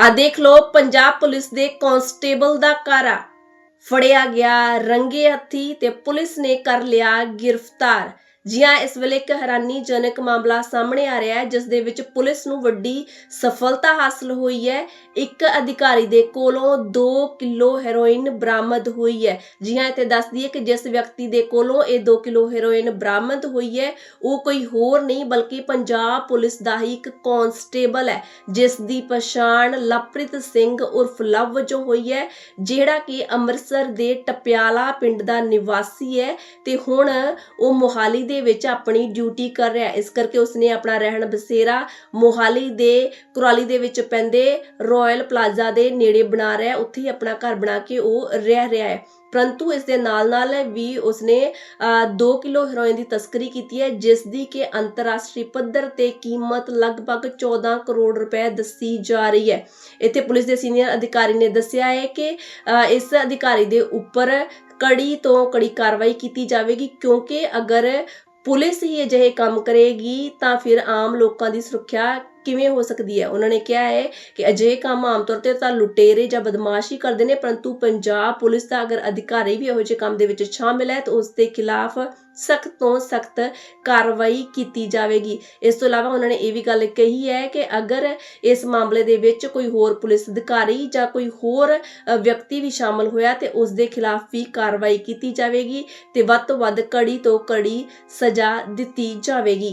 ਆ ਦੇਖ ਲਓ, ਪੰਜਾਬ ਪੁਲਿਸ ਦੇ ਕਾਂਸਟੇਬਲ ਦਾ ਕਾਰਾ। ਫੜਿਆ ਗਿਆ ਰੰਗੇ ਹੱਥੀ ਤੇ ਪੁਲਿਸ ਨੇ ਕਰ ਲਿਆ ਗ੍ਰਿਫਤਾਰ। ਜੀ ਹਾਂ ਇਸ ਵੇਲੇ ਇੱਕ ਹੈਰਾਨੀਜਨਕ ਮਾਮਲਾ ਸਾਹਮਣੇ ਆ ਰਿਹਾ ਹੈ, ਜਿਸ ਦੇ ਵਿੱਚ ਪੁਲਿਸ ਨੂੰ ਵੱਡੀ ਸਫਲਤਾ ਹਾਸਲ ਹੋਈ ਹੈ। ਇੱਕ ਅਧਿਕਾਰੀ ਦੇ ਕੋਲੋਂ 2 ਕਿਲੋ ਹੈਰੋਇਨ ਬਰਾਮਦ ਹੋਈ ਹੈ। ਜੀ ਹਾਂ ਇੱਥੇ ਦੱਸਦੀ ਹੈ ਕਿ ਜਿਸ ਵਿਅਕਤੀ ਦੇ ਕੋਲੋਂ ਇਹ 2 ਕਿਲੋ ਹੈਰੋਇਨ ਬਰਾਮਦ ਹੋਈ ਹੈ, ਉਹ ਕੋਈ ਹੋਰ ਨਹੀਂ ਬਲਕਿ ਪੰਜਾਬ ਪੁਲਿਸ ਦਾ ਹੀ ਇੱਕ ਕਾਂਸਟੇਬਲ ਹੈ, ਜਿਸ ਦੀ ਪਛਾਣ ਲਵਪ੍ਰੀਤ ਸਿੰਘ ਉਰਫ ਲਵ ਵਜੋਂ ਹੋਈ ਹੈ, ਜਿਹੜਾ ਕਿ ਅੰਮ੍ਰਿਤਸਰ ਦੇ ਟਪਿਆਲਾ ਪਿੰਡ ਦਾ ਨਿਵਾਸੀ ਹੈ ਤੇ ਹੁਣ ਉਹ ਮੋਹਾਲੀ ਦੇ ਵਿੱਚ ਆਪਣੀ ਡਿਊਟੀ ਕਰ ਰਿਹਾ ਇਸ ਕਰਕੇ ਉਸਨੇ ਆਪਣਾ ਰਹਿਣ ਬਸੇਰਾ ਮੋਹਾਲੀ ਦੇ ਕੁਰਾਲੀ ਦੇ ਵਿੱਚ ਪੈਂਦੇ ਰਾਇਲ ਪਲਾਜ਼ਾ ਦੇ ਨੇੜੇ ਬਣਾ ਰਿਹਾ ਉੱਥੇ ਹੀ ਆਪਣਾ ਘਰ ਬਣਾ ਕੇ ਉਹ ਰਹਿ ਰਿਹਾ ਹੈ। ਪਰੰਤੂ ਇਸ ਦੇ ਨਾਲ ਨਾਲ ਵੀ ਉਸਨੇ 2 ਕਿਲੋ ਹੈਰੋਇਨ ਦੀ ਤਸਕਰੀ ਕੀਤੀ ਹੈ ਜਿਸ ਦੀ ਕਿ ਅੰਤਰਰਾਸ਼ਟਰੀ ਪੱਧਰ ਤੇ ਕੀਮਤ ਲਗਭਗ 14 ਕਰੋੜ ਰੁਪਏ ਦੱਸੀ ਜਾ ਰਹੀ ਹੈ। ਇੱਥੇ ਪੁਲਿਸ ਦੇ ਸੀਨੀਅਰ ਅਧਿਕਾਰੀ ਨੇ ਦੱਸਿਆ ਹੈ ਕਿ ਅ, ਇਸ ਅਧਿਕਾਰੀ ਦੇ ਉੱਪਰ ਕੜੀ ਤੋਂ ਕੜੀ ਕਾਰਵਾਈ ਕੀਤੀ ਜਾਵੇਗੀ, ਕਿਉਂਕਿ ਅਗਰ ਪੁਲਿਸ ਹੀ ਅਜਿਹੇ ਕੰਮ ਕਰੇਗੀ, ਤਾਂ ਫਿਰ ਆਮ ਲੋਕਾਂ ਦੀ ਸੁਰੱਖਿਆ ਕਿਵੇਂ ਹੋ ਸਕਦੀ ਹੈ? ਉਹਨਾਂ ਨੇ ਕਿਹਾ ਹੈ ਕਿ ਅਜਿਹੇ ਕੰਮ ਆਮ ਤੌਰ ਤੇ ਤਾਂ ਲੁਟੇਰੇ ਜਾਂ ਬਦਮਾਸ਼ੀ ਕਰਦੇ ਨੇ, ਪਰੰਤੂ ਪੰਜਾਬ ਪੁਲਿਸ ਦਾ ਅਗਰ ਅਧਿਕਾਰੀ ਵੀ ਇਹੋ ਜਿਹੇ ਕੰਮ ਦੇ ਵਿੱਚ ਸ਼ਾਮਿਲ ਹੈ, ਤਾਂ ਉਸ ਦੇ ਖਿਲਾਫ ਸਖਤ ਤੋਂ ਸਖਤ ਕਾਰਵਾਈ ਕੀਤੀ ਜਾਵੇਗੀ। ਇਸ ਤੋਂ ਇਲਾਵਾ ਉਹਨਾਂ ਨੇ ਇਹ ਵੀ ਗੱਲ ਕਹੀ ਹੈ ਕਿ ਅਗਰ ਇਸ ਮਾਮਲੇ ਦੇ ਵਿੱਚ ਕੋਈ ਹੋਰ ਪੁਲਿਸ ਅਧਿਕਾਰੀ ਜਾਂ ਕੋਈ ਹੋਰ ਵਿਅਕਤੀ ਵੀ ਸ਼ਾਮਲ ਹੋਇਆ, ਤੇ ਉਸ ਦੇ ਖਿਲਾਫ ਵੀ ਕਾਰਵਾਈ ਕੀਤੀ ਜਾਵੇਗੀ ਤੇ ਵੱਧ ਤੋਂ ਵੱਧ ਕੜੀ ਤੋਂ ਕੜੀ ਸਜ਼ਾ ਦਿੱਤੀ ਜਾਵੇਗੀ।